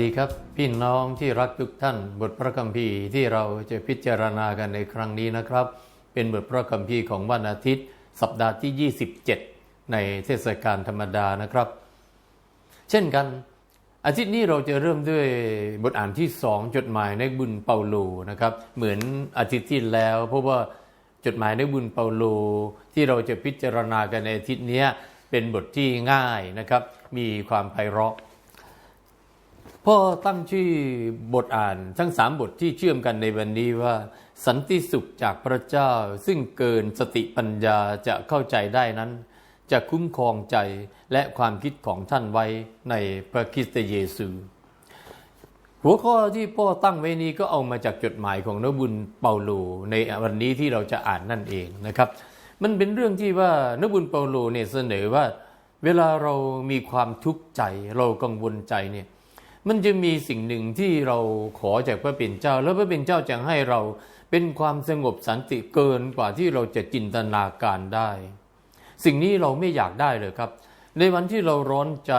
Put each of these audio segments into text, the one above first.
ดีครับพี่น้องที่รักทุกท่าน บทพระคัมภีร์ที่เราจะพิจารณากันในครั้งนี้นะครับ เป็นบทพระคัมภีร์ของวันอาทิตย์ สัปดาห์ที่ 27 ในเทศกาลธรรมดานะครับ เช่นกัน อาทิตย์นี้เราจะเริ่มด้วยบทอ่านที่สองจดหมายในบุญเปาโลนะครับเหมือนอาทิตย์ที่แล้ว เพราะว่าจดหมายในบุญเปาโลที่เราจะพิจารณากันในอาทิตย์นี้เป็นบทที่ง่ายนะครับ มีความไพเราะ พ่อตั้งชื่อบทอ่านทั้งสามบทที่เชื่อมกันในวันนี้ว่า สันติสุขจากพระเจ้าซึ่งเกินสติปัญญาจะเข้าใจได้นั้น จะคุ้มครองใจและความคิดของท่านไว้ในพระคริสต์เยซู หัวข้อที่พ่อตั้งไว้นี้ก็เอามาจากจดหมายของนบุญเปาโลในวันนี้ที่เราจะอ่านนั่นเองนะครับ มันเป็นเรื่องที่ว่านบุญเปาโลเนี่ยเสนอว่า เวลาเรามีความทุกข์ใจเรากังวลใจเนี่ย มันจะมีสิ่งหนึ่งที่เราขอจากพระเป็นเจ้า แล้วพระเป็นเจ้าจะให้เราเป็นความสงบสันติเกินกว่าที่เราจะจินตนาการได้ สิ่งนี้เราไม่อยากได้เลยครับ ในวันที่เราร้อนใจ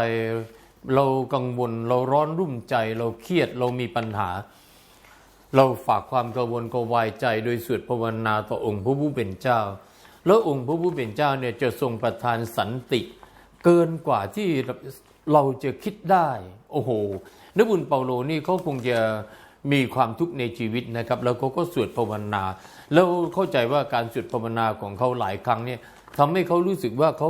เรากังวล เราร้อนรุ่มใจ เราเครียดเรามีปัญหา เราฝากความกังวลกวายใจโดยสวดภาวนาต่อองค์พระผู้เป็นเจ้า แล้วองค์พระผู้เป็นเจ้าเนี่ยจะทรงประทานสันติ เกินกว่าที่ เราจะคิดได้ โอ้โหนบุญเปาโลนี่เขาคงจะมีความทุกข์ในชีวิตนะครับ แล้วเขาก็สวดภาวนา แล้วเข้าใจว่าการสวดภาวนาของเขาหลายครั้งเนี่ยทำให้เขารู้สึกว่าเขา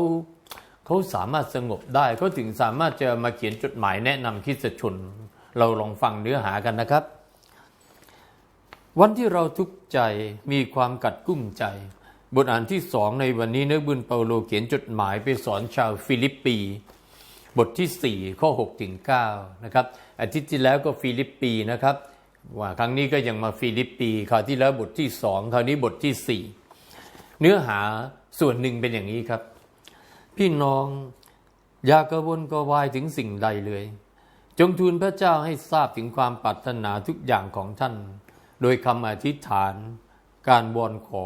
เขาสามารถสงบได้เขาถึงสามารถจะมาเขียนจดหมายแนะนำคริสชน เราลองฟังเนื้อหากันนะครับ วันที่เราทุกข์ใจมีความกัดกุ้มใจ บทอ่านที่สองในวันนี้เนื้อบุญเปาโลเขียนจดหมายไปสอนชาวฟิลิปปี บทที่ 4 ข้อ6ถึง9นะครับอาทิตย์ที่แล้วก็ฟิลิปปีนะครับ ว่าครั้งนี้ก็ยังมาฟิลิปปีคราวที่แล้วบทที่สองคราวนี้บทที่ 4 เนื้อหาส่วนหนึ่งเป็นอย่างนี้ครับ พี่น้องอย่ากระวนกระวายถึงสิ่งใดเลย จงทูลพระเจ้าให้ทราบถึงความปรารถนาทุกอย่างของท่าน โดยคำอธิษฐาน การวอนขอ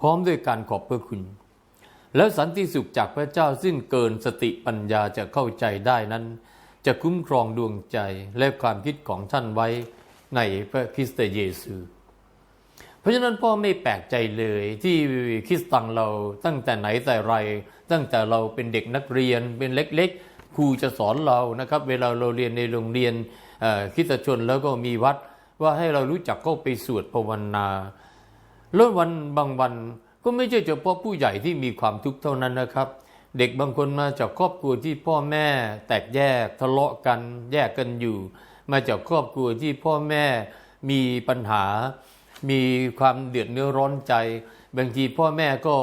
พร้อมด้วยการขอบพระคุณ แล้วสันติสุขจากพระเจ้าซึ่งเกินสติปัญญาจะเข้าใจได้นั้น จะคุ้มครองดวงใจและความคิดของท่านไว้ในพระคริสต์เยซู เพราะฉะนั้นพ่อไม่แปลกใจเลยที่คริสตังเราตั้งแต่ไหนแต่ไร ตั้งแต่เราเป็นเด็กนักเรียนเป็นเล็กๆครูจะสอนเรานะครับ เวลาเราเรียนในโรงเรียนคริสตชนแล้วก็มีวัดว่าให้เรารู้จักเข้าไปสวดภาวนาแล้ววันบางวัน ก็ไม่ใช่เฉพาะผู้ใหญ่ที่มีความทุกข์เท่านั้นนะครับ เด็กบางคนมาจากครอบครัวที่พ่อแม่แตกแยกทะเลาะกันแยกกันอยู่ มาจากครอบครัวที่พ่อแม่มีปัญหา มีความเดือดเนื้อร้อนใจ บางทีพ่อแม่ก็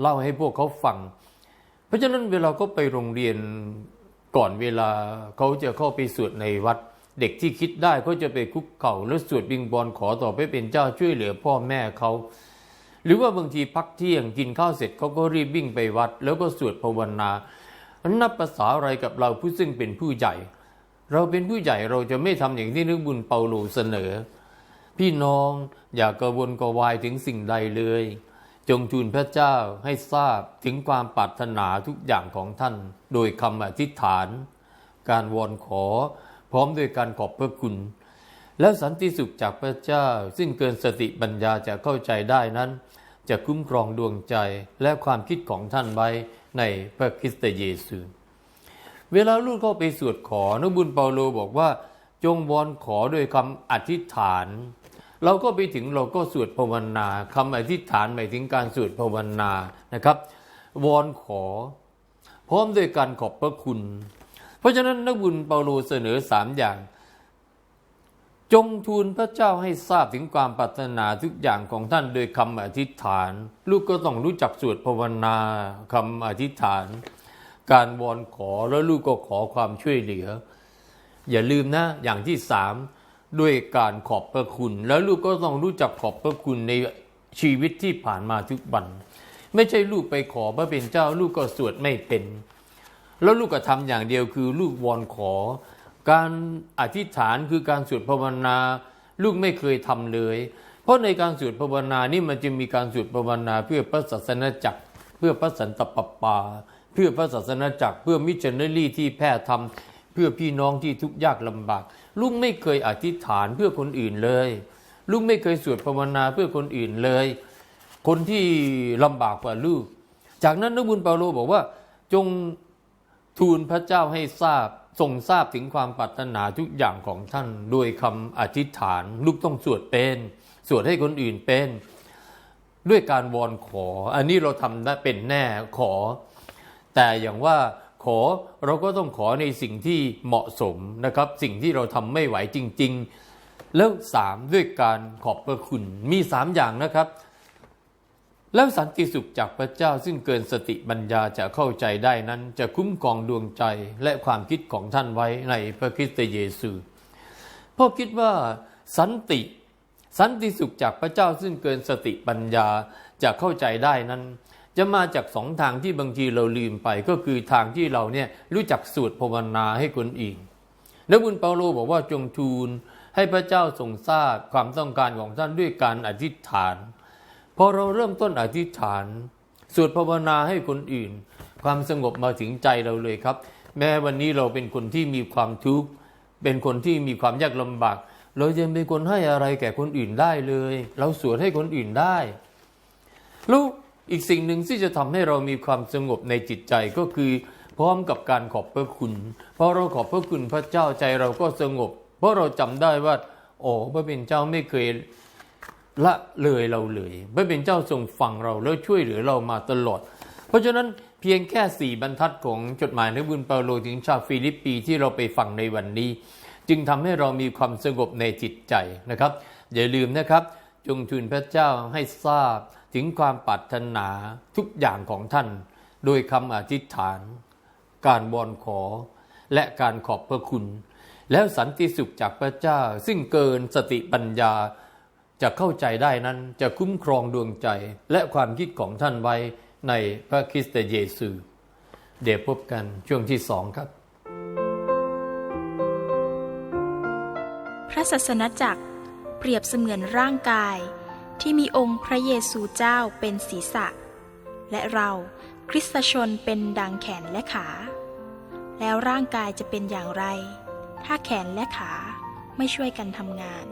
เล่าให้พวกเขาฟัง เพราะฉะนั้นเวลาก็ไปโรงเรียนก่อนเวลาเขาจะเข้าไปสวดในวัด เด็กที่คิดได้เขาจะไปคุกเข่าแล้วสวดบิงบอลขอต่อไปเป็นเจ้าช่วยเหลือพ่อแม่เขา หรือว่าบางทีพักเที่ยงกินข้าวเสร็จเขาก็รีบวิ่งไปวัด แล้วก็สวดภาวนานับภาษาอะไรกับเราผู้ซึ่งเป็นผู้ใหญ่ เราเป็นผู้ใหญ่เราจะไม่ทำอย่างที่นึกบุญเปาโลเสนอ พี่น้องอย่ากระวนกระวายถึงสิ่งใดเลย จงทูลพระเจ้าให้ทราบถึงความปรารถนาทุกอย่างของท่าน โดยคำอธิษฐาน การวอนขอ พร้อมด้วยการขอบพระคุณ แล้วสันติสุขจากพระเจ้า ซึ่งเกินสติปัญญาจะเข้าใจได้นั้น จะคุ้มครองดวงใจและความคิดของท่านไว้ในพระคริสต์เยซู เวลาลูกเข้าไปสวดขอนบุญเปาโลบอกว่า จงวอนขอด้วยคำอธิษฐาน เราก็ไปถึงเราก็สวดภาวนาคำอธิษฐานหมายถึงการสวดภาวนานะครับ วอนขอ พร้อมด้วยการขอบพระคุณ เพราะฉะนั้นนักบุญเปาโลเสนอสามอย่าง จงทูลพระเจ้าให้ทราบถึงความปรารถนาทุกอย่างของท่านโดยคำอธิษฐาน ลูกก็ต้องรู้จักสวดภาวนาคำอธิษฐาน การวอนขอแล้วลูกก็ขอความช่วยเหลือ อย่าลืมนะอย่างที่สามด้วยการขอบพระคุณ แล้วลูกก็ต้องรู้จักขอบพระคุณในชีวิตที่ผ่านมาทุกวัน ไม่ใช่ลูกไปขอพระเป็นเจ้า ลูกก็สวดไม่เป็น แล้วลูกก็ทำอย่างเดียวคือลูกวอนขอ การอธิษฐานคือการสวดภาวนา ลูกไม่เคยทำเลย เพราะในการสวดภาวนานี่มันจะมีการสวดภาวนาเพื่อพระศาสนาจักร เพื่อพระสันตะปปา เพื่อพระศาสนาจักร เพื่อมิชชันนารีที่แพร่ทำเพื่อพี่น้องที่ทุกข์ยากลำบาก ลูกไม่เคยอธิษฐานเพื่อคนอื่นเลย ลูกไม่เคยสวดภาวนาเพื่อคนอื่นเลย คนที่ลำบากกว่าลูก จากนั้นนักบุญเปาโลบอกว่าจงทูลพระเจ้าให้ทราบ ทรงทราบถึงความปรารถนาทุกอย่างของท่าน โดยคำอธิษฐานลูกต้องสวดเป็น สวดให้คนอื่นเป็น ด้วยการวอนขอ อันนี้เราทำได้เป็นแน่ขอ แต่อย่างว่าขอเราก็ต้องขอในสิ่งที่เหมาะสมนะครับ สิ่งที่เราทำไม่ไหวจริง ๆ แล้วสามด้วยการขอบพระคุณมีสามอย่างนะครับ แล้วสันติสุขจากพระเจ้าซึ่งเกินสติปัญญาจะเข้าใจได้นั้นจะคุ้มครองดวงใจและความคิดของท่านไว้ในพระคริสต์เยซูพ่อคิดว่าสันติ สันติสุขจากพระเจ้าซึ่งเกินสติปัญญาจะเข้าใจได้นั้น จะมาจากสองทางที่บางทีเราลืมไปก็คือทางที่เราเนี่ยรู้จักสวดภาวนาให้คนอื่นนักบุญเปาโลบอกว่าจงทูลให้พระเจ้าทรงทราบความต้องการของท่านด้วยการอธิษฐาน อเราเริ่มต้นอธิษฐานสวดภาวนาให้คนอื่น ความสงบมาถึงใจเราเลยครับ แม้วันนี้เราเป็นคนที่มีความทุกข์เป็นคนที่มีความยากลำบาก เราจะเป็นคนให้อะไรแก่คนอื่นได้เลย เราสวดให้คนอื่นได้ล้วอีกสิ่งหนึ่งที่จะทำให้เรามีความสงบในจิตใจก็คือ พร้อมกับการขอบพระคุณพอเราขอบพระคุณพระเจ้าใจเราก็สงบ เพราะเราจำได้ว่า โอ้พระเป็นเจ้าไม่เคย ละเลยเราเลยพระเป็นเจ้าทรงฟังเราแล้วช่วยเหลือเรามาตลอด เพราะฉะนั้นเพียงแค่สี่บรรทัดของจดหมายในบุญเปาโลถึงชาวฟิลิปปีที่เราไปฟังในวันนี้ จึงทำให้เรามีความสงบในจิตใจนะครับ อย่าลืมนะครับจงทูลพระเจ้าให้ทราบถึงความปรารถนาทุกอย่างของท่าน โดยคำอธิษฐาน การบอนขอ และการขอบพระคุณ แล้วสันติสุขจากพระเจ้าซึ่งเกินสติปัญญา จะเข้าใจได้นั้นจะคุ้มครองดวงใจและความคิดของท่านไว้ในพระคริสต์เยซู เดี๋ยวพบกันช่วงที่สองครับ พระศาสนจักรเปรียบเสมือนร่างกายที่มีองค์พระเยซูเจ้าเป็นศีรษะ และเราคริสตชนเป็นดังแขนและขา แล้วร่างกายจะเป็นอย่างไร ถ้าแขนและขาไม่ช่วยกันทำงาน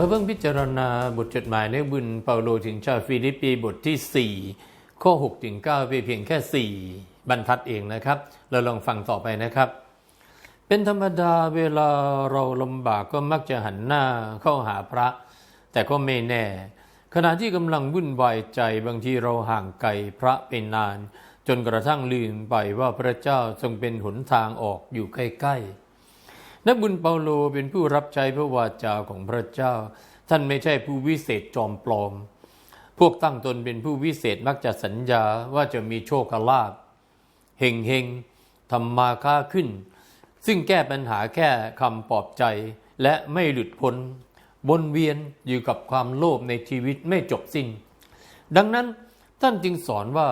เราเพิ่งพิจารณาบทจดหมายในบุญเปาโลถึงชาวฟิลิปปีบทที่ 4 ข้อ6ถึง9ไปเพียงแค่ 4 บรรทัดเองนะครับ เราลองฟังต่อไปนะครับ เป็นธรรมดาเวลาเราลำบากก็มักจะหันหน้าเข้าหาพระ แต่ก็ไม่แน่ ขณะที่กำลังวุ่นวายใจบางทีเราห่างไกลพระเป็นนาน จนกระทั่งลืมไปว่าพระเจ้าทรงเป็นหนทางออกอยู่ใกล้ๆ นักบุญเปาโลเป็นผู้รับใช้พระวาจาของพระเจ้า ท่านไม่ใช่ผู้วิเศษจอมปลอม พวกตั้งตนเป็นผู้วิเศษมักจะสัญญาว่าจะมีโชคลาภเฮงเฮงทำมาค้าขึ้น ซึ่งแก้ปัญหาแค่คำปลอบใจและไม่หลุดพ้นวนเวียนอยู่กับความโลภในชีวิตไม่จบสิ้น ดังนั้นท่านจึงสอนว่า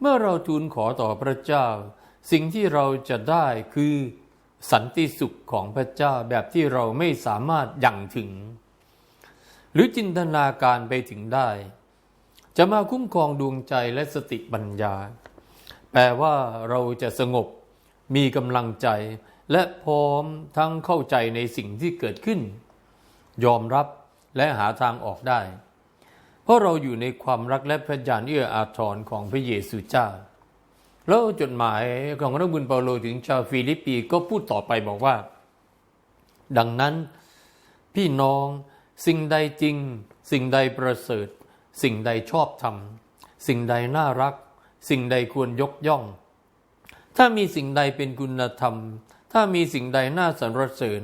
เมื่อเราทูลขอต่อพระเจ้า สิ่งที่เราจะได้คือ สันติสุขของพระเจ้าแบบที่เราไม่สามารถยั่งถึง หรือจินตนาการไปถึงได้ จะมาคุ้มครองดวงใจและสติปัญญา แปลว่าเราจะสงบ มีกำลังใจ และพร้อมทั้งเข้าใจในสิ่งที่เกิดขึ้น ยอมรับและหาทางออกได้ เพราะเราอยู่ในความรักและพระญาณเอื้ออาทรของพระเยซูเจ้า แล้วจดหมายของพระบุญเปาโลถึงชาวฟิลิปปีก็พูดต่อไปบอกว่า ดังนั้นพี่น้องสิ่งใดจริง สิ่งใดประเสริฐ สิ่งใดชอบธรรม สิ่งใดน่ารัก สิ่งใดควรยกย่อง ถ้ามีสิ่งใดเป็นคุณธรรม ถ้ามีสิ่งใดน่าสรรเสริญ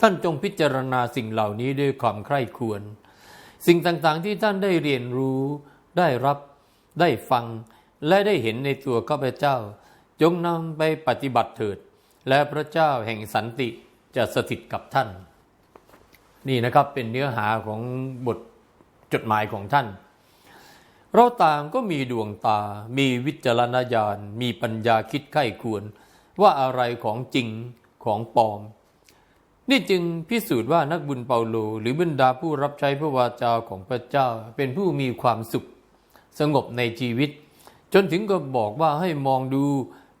ท่านจงพิจารณาสิ่งเหล่านี้ด้วยความใคร่ควร สิ่งต่างๆที่ท่านได้เรียนรู้ ได้รับ ได้ฟัง และได้เห็นในตัวข้าพเจ้า จงนำไปปฏิบัติเถิด และพระเจ้าแห่งสันติจะสถิตกับท่าน นี่นะครับเป็นเนื้อหาของบทจดหมายของท่าน เราต่างก็มีดวงตา มีวิจารณญาณ มีปัญญาคิดไข้ควร ว่าอะไรของจริงของปลอม นี่จึงพิสูจน์ว่านักบุญเปาโล หรือบรรดาผู้รับใช้พระวาจาของพระเจ้า เป็นผู้มีความสุข สงบในชีวิต จนถึงก็บอกว่าให้มองดู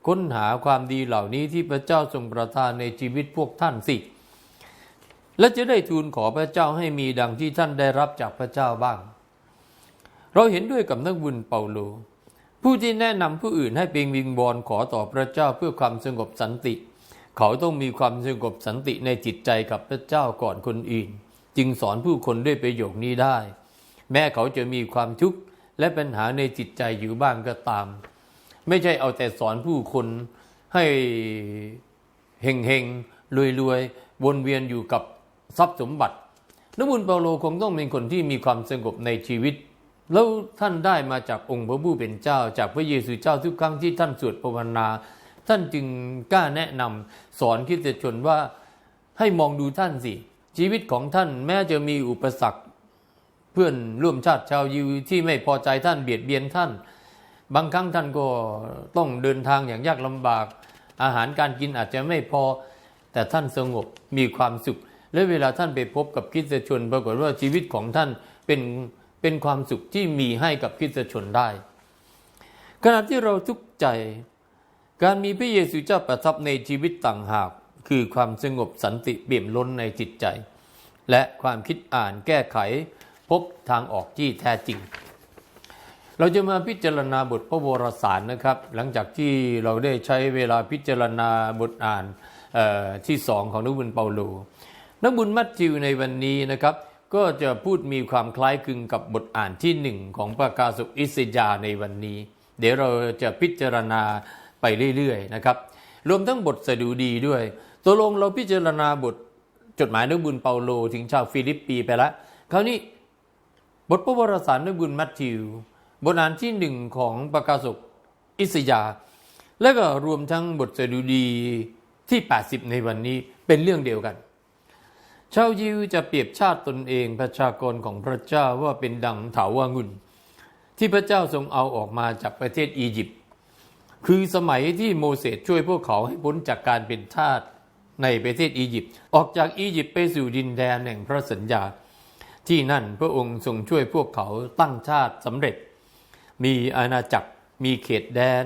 ค้นหาความดีเหล่านี้ที่พระเจ้าทรงประทานในชีวิตพวกท่านสิ และจะได้ทูลขอพระเจ้าให้มีดังที่ท่านได้รับจากพระเจ้าบ้าง เราเห็นด้วยกับนักบุญเปาโล ผู้ที่แนะนำผู้อื่นให้เป็นวิงบอลขอต่อพระเจ้าเพื่อความสงบสันติ เขาต้องมีความสงบสันติในจิตใจกับพระเจ้าก่อนคนอื่น จึงสอนผู้คนด้วยประโยคนี้ได้ แม้เขาจะมีความทุกข์ และปัญหาในจิตใจอยู่บ้างก็ตาม ไม่ใช่เอาแต่สอนผู้คนให้เฮงเฮงรวยรวยๆวนเวียนอยู่กับทรัพย์สมบัตินักบุญเปาโลคงต้องเป็นคนที่มีความสงบในชีวิต แล้วท่านได้มาจากองค์พระผู้เป็นเจ้า จากพระเยซูเจ้าทุกครั้งที่ท่านสวดภาวนา ท่านจึงกล้าแนะนำสอนคริสตชนว่าให้มองดูท่านสิ ชีวิตของท่านแม้จะมีอุปสรรค พื่อนร่วมชาติชาวยิวที่ไม่พอใจท่านเบียดเบียนท่าน บางครั้งท่านก็ต้องเดินทางอย่างยากลำบาก อาหารการกินอาจจะไม่พอ แต่ท่านสงบมีความสุข และเวลาท่านไปพบกับคริสชนปรากฏว่าชีวิตของท่านเป็นเป็นความสุขที่มีให้กับคริสชนได้ ขณะที่เราทุกข์ใจ การมีพระเยซูเจ้าประทับในชีวิตต่างหาก คือความสงบสันติเปี่ยมล้นในจิตใจ และความคิดอ่านแก้ไข พบทางออกที่แท้จริง เราจะมาพิจารณาบทพระวรสารนะครับ หลังจากที่เราได้ใช้เวลาพิจารณาบทอ่านที่สองของนักบุญเปาโล นักบุญมัทธิวในวันนี้นะครับ ก็จะพูดมีความคล้ายคลึงกับบทอ่านที่หนึ่งของประกาศกอิสยาในวันนี้ เดี๋ยวเราจะพิจารณาไปเรื่อยๆนะครับ รวมทั้งบทสดุดีด้วยตัวลงเราพิจารณาบทจดหมายนักบุญเปาโลถึงชาวฟิลิปปีไปแล้วคราวนี้ บทพระวรสารนักบุญมัทธิว บทอ่านที่หนึ่งของประกาศกอิสยา และก็รวมทั้งบทสดุดีที่ 80 ในวันนี้เป็นเรื่องเดียวกัน ชาวยิวจะเปรียบชาติตนเองประชากรของพระเจ้าว่าเป็นดังเถาวางุ่นที่พระเจ้าทรงเอาออกมาจากประเทศอียิปต์คือสมัยที่โมเสสช่วยพวกเขาให้พ้นจากการเป็นทาสในประเทศอียิปต์ออกจากอียิปต์ไปสู่ดินแดนแห่งพระสัญญา ที่นั่นพระองค์ทรงช่วยพวกเขาตั้งชาติสำเร็จ มีอาณาจักร มีเขตแดน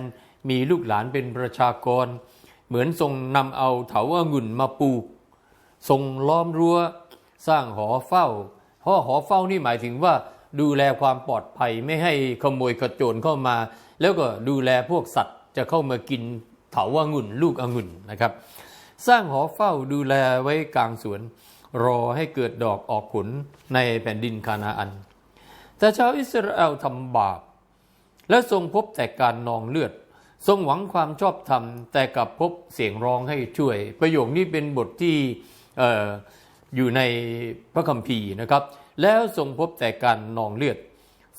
มีลูกหลานเป็นประชากร เหมือนทรงนำเอาเถาองุ่นมาปลูก ทรงล้อมรั้ว สร้างหอเฝ้าหอหอเฝ้านี่หมายถึงว่าดูแลความปลอดภัยไม่ให้ขโมยขโจรเข้ามา แล้วก็ดูแลพวกสัตว์จะเข้ามากินเถาองุ่น ลูกองุ่นนะครับ สร้างหอเฝ้าดูแลไว้กลางสวน รอให้เกิดดอกออกผลในแผ่นดินคานาอัน แต่ชาวอิสราเอลทำบาป และทรงพบแต่การนองเลือด ทรงหวังความชอบธรรม แต่กลับพบเสียงร้องให้ช่วย ประโยคนี้เป็นบทที่อออยู่ในพระคัมภีร์นะครับ แล้วทรงพบแต่การนองเลือด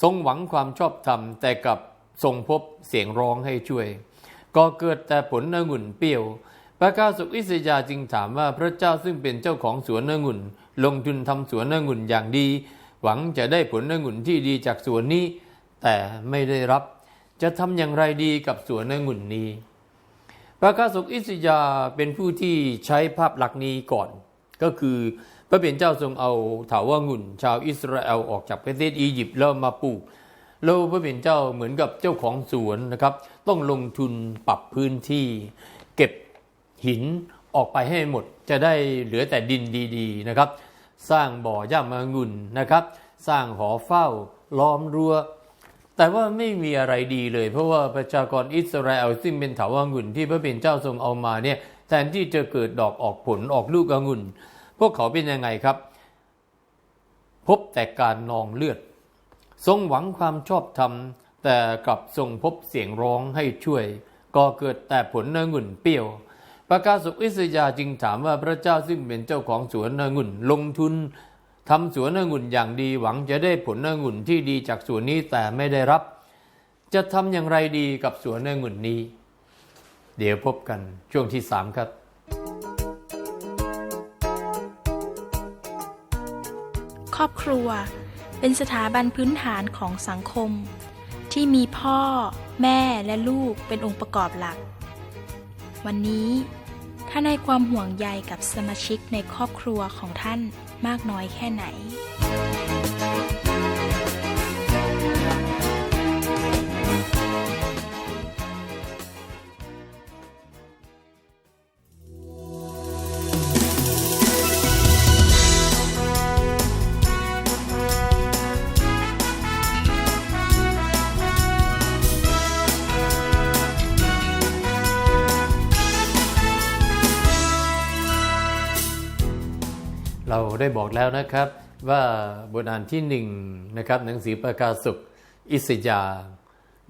ทรงหวังความชอบธรรม แต่กลับทรงพบเสียงร้องให้ช่วย ก็เกิดแต่ผลองุ่นเปรี้ยว ระกาสุกอิสยาจึงถามว่าพระเจ้าซึ่งเป็นเจ้าของสวนองุ่น ลงทุนทำสวนองุ่นอย่างดี หวังจะได้ผลองุ่นที่ดีจากสวนนี้ แต่ไม่ได้รับ จะทำอย่างไรดีกับสวนองุ่นนี้ พระกาสุกอิสยาเป็นผู้ที่ใช้ภาพหลักนี้ก่อน ก็คือพระเป็นเจ้าทรงเอาถาวางุ่น ชาวอิสราเอลออกจากประเทศอียิปต์แล้วมาปลูกแล้วพระเป็นเจ้าเหมือนกับเจ้าของสวนนะครับ ต้องลงทุนปรับพื้นที่ หินออกไปให้หมดจะได้เหลือแต่ดินดีๆนะครับ สร้างบ่อย่ามางุ่นนะครับ สร้างหอเฝ้าล้อมรั้ว แต่ว่าไม่มีอะไรดีเลย เพราะว่าประชากรอิสราเอลซึ่งเป็นถาวางุ่นที่พระเป็นเจ้าทรงเอามาเนี่ยแทนที่จะเกิดดอกออกผลออกลูกองุ่น พวกเขาเป็นยังไงครับ พบแต่การนองเลือด ทรงหวังความชอบธรรมแต่กลับทรงพบเสียงร้องให้ช่วย ก็เกิดแต่ผลองุ่นเปรี้ยว ประกาศกอิสยาจึงถามว่าพระเจ้าซึ่งเป็นเจ้าของสวนองุ่น ลงทุนทำสวนองุ่นอย่างดีหวังจะได้ผลองุ่นที่ดีจากสวนนี้แต่ไม่ได้รับ จะทำอย่างไรดีกับสวนองุ่นนี้ เดี๋ยวพบกันช่วงที่สามครับครอบครัวเป็นสถาบันพื้นฐานของสังคม ที่มีพ่อ แม่และลูกเป็นองค์ประกอบหลัก วันนี้ ท่านให้ความห่วงใยกับสมาชิกในครอบครัวของท่านมากน้อยแค่ไหน ได้บอกแล้วนะครับ ว่าบทอ่านที่หนึ่งนะครับหนังสือประกาศสุขอิสยา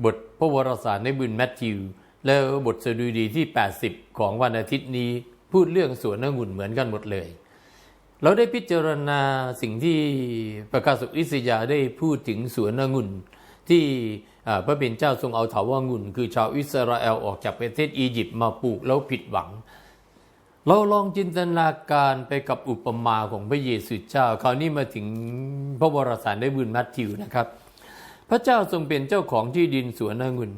บทพระวรสารในบุญแมทธิว แล้วบทสดุดีที่ 80 ของวันอาทิตย์นี้พูดเรื่องสวนองุ่นเหมือนกันหมดเลย เราได้พิจารณาสิ่งที่ประกาศสุขอิสยาได้พูดถึงสวนองุ่นที่พระเป็นเจ้าทรงเอาเถาวรองุ่น คือชาวอิสราเอลออกจากประเทศอียิปต์มาปลูกแล้วผิดหวัง เราลองจินตนาการไปกับอุปมาของพระเยซูเจ้า คราวนี้มาถึงพระวรสารได้บุญมัทธิวนะครับ พระเจ้าทรงเป็นเจ้าของที่ดินสวนองุ่น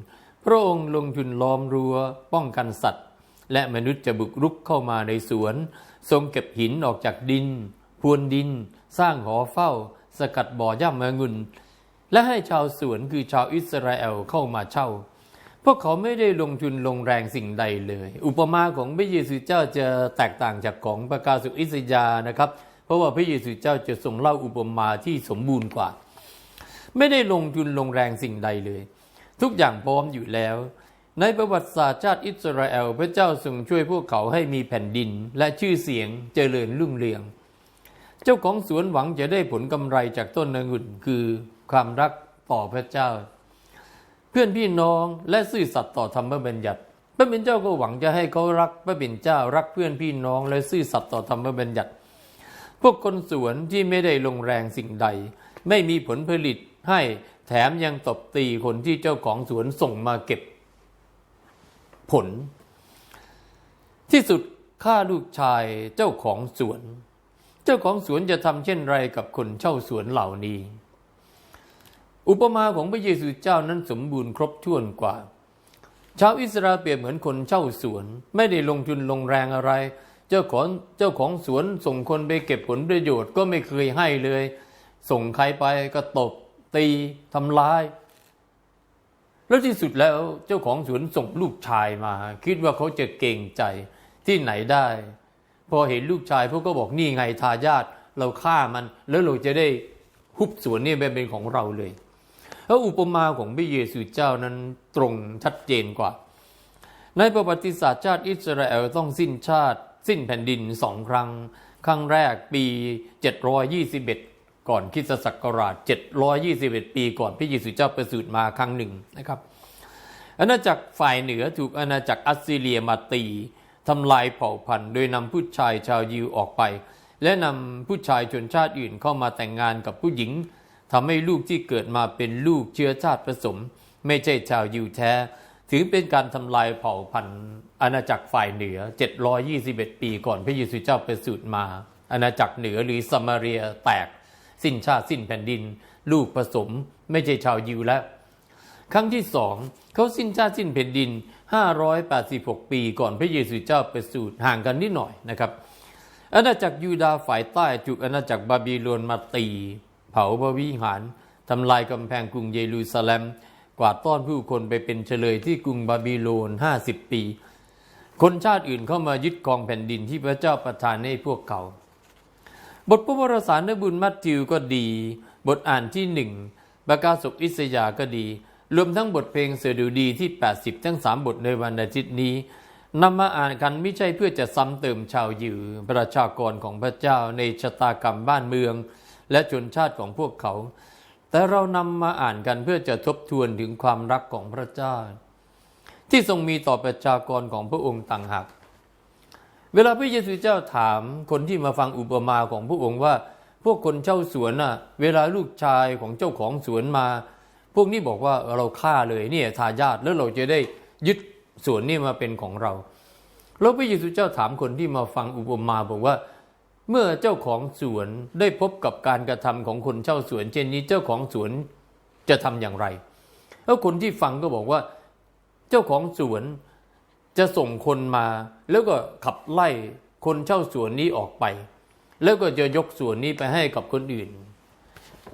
พระองค์ลงทุนล้อมรั้ว ป้องกันสัตว์ และมนุษย์จะบุกรุกเข้ามาในสวน ทรงเก็บหินออกจากดิน พรวนดิน สร้างหอเฝ้า สกัดบ่อย่ำองุ่น และให้ชาวสวนคือชาวอิสราเอลเข้ามาเช่า พวกเขาไม่ได้ลงทุนลงแรงสิ่งใดเลย อุปมาของพระเยซูเจ้าจะแตกต่างจากของประกาศสุอิสยาห์นะครับ เพราะว่าพระเยซูเจ้าจะทรงเล่าอุปมาที่สมบูรณ์กว่า ไม่ได้ลงทุนลงแรงสิ่งใดเลย ทุกอย่างพร้อมอยู่แล้ว ในประวัติศาสตร์ชาติอิสราเอล พระเจ้าทรงช่วยพวกเขาให้มีแผ่นดิน และชื่อเสียงเจริญรุ่งเรือง เจ้าของสวนหวังจะได้ผลกำไรจากต้นองุ่นคือความรักต่อพระเจ้า พื่อนพี่น้องและซื่อสัตย์ต่อธรรมบัญญัติพระเป็นเจ้าก็หวังจะให้เขารักพระเป็นเจ้ารักเพื่อนพี่น้องและซื่อสัตย์ต่อธรรมบัญญัติ พวกคนสวนที่ไม่ได้ลงแรงสิ่งใด ไม่มีผลผลิตให้แถมยังตบตีคนที่เจ้าของสวนส่งมาเก็บ ผล ที่สุดฆ่าลูกชายเจ้าของสวน เจ้าของสวนจะทำเช่นไรกับคนเช่าสวนเหล่านี้ อุปมาของพระเยซูเจ้านั้นสมบูรณ์ครบถ้วนกว่า ชาวอิสราเอลเปรียบเหมือนคนเช่าสวน ไม่ได้ลงทุนลงแรงอะไร เจ้าของเจ้าของสวนส่งคนไปเก็บผลประโยชน์ก็ไม่เคยให้เลย ส่งใครไปก็ตบ ตีทำร้าย แล้วที่สุดแล้วเจ้าของสวนส่งลูกชายมา คิดว่าเขาจะเก่งใจที่ไหนได้ พอเห็นลูกชายพวกก็บอกนี่ไงทายาทเราฆ่ามัน แล้วเราจะได้ฮุบสวนนี่เป็นของเราเลย แล้วอุปมาของพระเยซูเจ้านั้นตรงชัดเจนกว่า ในประวัติศาสตร์ชาติอิสราเอลต้องสิ้นชาติ สิ้นแผ่นดินสองครั้ง ครั้งแรกปี 721 ก่อนคริสตศักราช 721 ปีก่อนพระเยซูเจ้าประสูติมาครั้งหนึ่งนะครับอาณาจักรฝ่ายเหนือถูกอาณาจักรอัสซีเรียมาตีทำลายเผ่าพันธุ์ โดยนำผู้ชายชาวยิวออกไป และนำผู้ชายชนชาติอื่นเข้ามาแต่งงานกับผู้หญิง ทำให้ลูกที่เกิดมาเป็นลูกเชื้อชาติผสม ไม่ใช่ชาวยิวแท้ ถือเป็นการทำลายเผ่าพันธุ์อาณาจักรฝ่ายเหนือ 721 ปีก่อนพระเยซูเจ้าประสูติมา อาณาจักรเหนือหรือสมาเรียแตก สิ้นชาติสิ้นแผ่นดิน ลูกผสม ไม่ใช่ชาวยิวแล้วครั้งที่สองเขาสิ้นชาติสิ้นแผ่นดิน 586 ปีก่อนพระเยซูเจ้าประสูติห่างกันนิดหน่อยนะครับอาณาจักรยูดาห์ฝ่ายใต้ถูกอาณาจักรบาบิโลนมาตี เผาพระวิหารทำลายกำแพงกรุงเยรูซาเล็ม กวาดต้อนผู้คนไปเป็นเฉลยที่กรุงบาบิโลน50ปี คนชาติอื่นเข้ามายึดครองแผ่นดินที่พระเจ้าประทานให้พวกเขา บทพระวรสารในบุญมัทธิวก็ดี บทอ่านที่หนึ่งประกาศสุขอิสยาก็ดี รวมทั้งบทเพลงเสดุดีที่ 80 ทั้ง 3 บทในวันอาทิตย์นี้นำมาอ่านกันไม่ใช่เพื่อจะซ้ำเติมชาวยิวประชากรของพระเจ้าในชะตากรรมบ้านเมือง และชนชาติของพวกเขา แต่เรานำมาอ่านกันเพื่อจะทบทวนถึงความรักของพระเจ้า ที่ทรงมีต่อประชากรของพระองค์ต่างหากเวลาพระเยซูเจ้าถามคนที่มาฟังอุปมาของพระองค์ว่า พวกคนเช่าสวนน่ะ เวลาลูกชายของเจ้าของสวนมา พวกนี้บอกว่าเราฆ่าเลยเนี่ยทายาทแล้วเราจะได้ยึดสวนนี่มาเป็นของเรา แล้วพระเยซูเจ้าถามคนที่มาฟังอุปมาบอกว่า เมื่อเจ้าของสวนได้พบกับการกระทำของคนเช่าสวน เช่นนี้เจ้าของสวนจะทำอย่างไรแล้วคนที่ฟังก็บอกว่า เจ้าของสวนจะส่งคนมา แล้วก็ขับไล่คนเช่าสวนนี้ออกไป แล้วก็จะยกสวนนี้ไปให้กับคนอื่น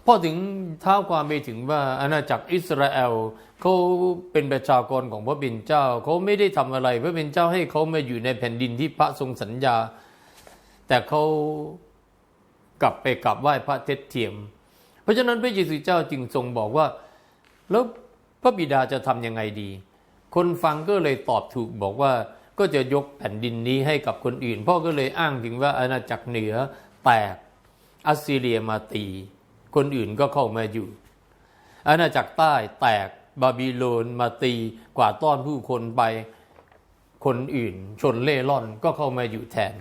พอถึงเท้าความไปถึงว่าอาณาจักรอิสราเอลเขาเป็นประชากรของพระบิดเจ้าเขาไม่ได้ทำอะไรพระบิดเจ้าให้เขามาอยู่ในแผ่นดินที่พระทรงสัญญา แต่เขากลับไปกลับไหว้พระเท็จเทียม เพราะฉะนั้นพระเยซูเจ้าจึงทรงบอกว่า แล้วพระบิดาจะทำยังไงดี คนฟังก็เลยตอบถูกบอกว่าก็จะยกแผ่นดินนี้ให้กับคนอื่น พ่อก็เลยอ้างถึงว่าอาณาจักรเหนือแตกอัสซีเรียมาตี คนอื่นก็เข้ามาอยู่ อาณาจักรใต้แตกบาบิโลนมาตีกว่าต้อนผู้คนไป คนอื่นชนเล่ร่อนก็เข้ามาอยู่แทน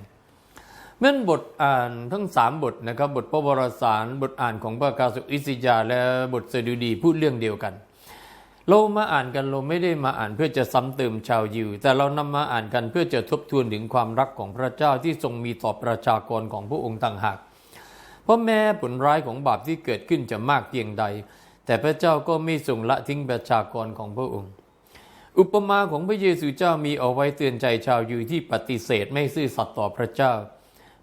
เมื่อบทอ่านทั้งสามบทนะครับบทพระวรสารบทอ่านของพระกาสุอิสิยาและบทเสดุดีพูดเรื่องเดียวกัน เรามาอ่านกันเราไม่ได้มาอ่านเพื่อจะซ้ำเติมชาวยิว แต่เรานำมาอ่านกันเพื่อจะทบทวนถึงความรักของพระเจ้าที่ทรงมีต่อประชากรของพระองค์ต่างหาก เพราะแม้ผลร้ายของบาปที่เกิดขึ้นจะมากเพียงใด แต่พระเจ้าก็ไม่ทรงละทิ้งประชากรของพระองค์ อุปมาของพระเยซูเจ้ามีเอาไว้เตือนใจชาวยิวที่ปฏิเสธไม่ซื่อสัตย์ต่อพระเจ้า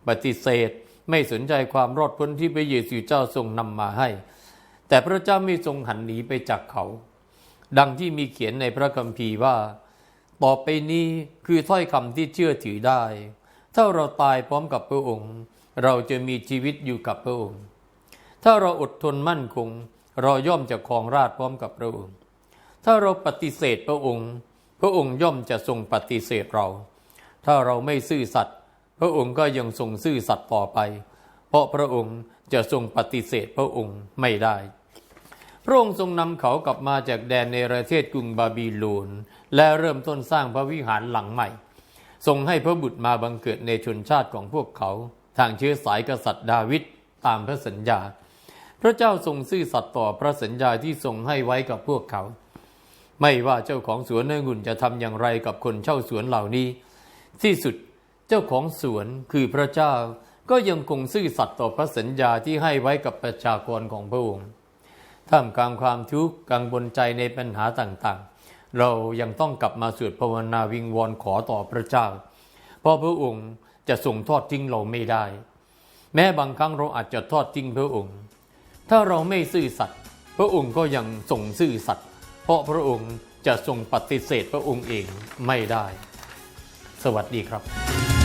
ปฏิเสธ ไม่สนใจความรอดพ้นที่พระเยซูเจ้าทรงนำมาให้ แต่พระเจ้าไม่ทรงหันหนีไปจากเขา ดังที่มีเขียนในพระคัมภีร์ว่า ต่อไปนี้คือถ้อยคำที่เชื่อถือได้ ถ้าเราตายพร้อมกับพระองค์ เราจะมีชีวิตอยู่กับพระองค์ ถ้าเราอดทนมั่นคง เราย่อมจะครองราชพร้อมกับพระองค์ ถ้าเราปฏิเสธพระองค์ พระองค์ย่อมจะทรงปฏิเสธเราถ้าเราไม่ซื่อสัตย์ พระองค์ก็ยังทรงซื่อสัตย์ต่อไป เพราะพระองค์จะทรงปฏิเสธพระองค์ไม่ได้ พระองค์ทรงนำเขากลับมาจากแดนในประเทศกรุงบาบิโลน และเริ่มต้นสร้างพระวิหารหลังใหม่ ทรงให้พระบุตรมาบังเกิดในชนชาติของพวกเขา ทางเชื้อสายกษัตริย์ดาวิดตามพระสัญญา พระเจ้าทรงซื่อสัตย์ต่อพระสัญญาที่ทรงให้ไว้กับพวกเขา ไม่ว่าเจ้าของสวนองุ่นจะทำอย่างไรกับคนเช่าสวนเหล่านี้ ที่สุด เจ้าของสวนคือพระเจ้าก็ยังคงซื่อสัตย์ต่อพระสัญญาที่ให้ไว้กับประชากรของพระองค์ท่ามกลางความทุกข์กังวลใจในปัญหาต่างๆ เรายังต้องกลับมาสวดภาวนาวิงวอนขอต่อพระเจ้า เพราะพระองค์จะส่งทอดทิ้งเราไม่ได้ แม้บางครั้งเราอาจจะทอดทิ้งพระองค์ ถ้าเราไม่ซื่อสัตย์พระองค์ก็ยังทรงซื่อสัตย์เพราะพระองค์จะทรงปฏิเสธพระองค์เองไม่ได้ สวัสดีครับ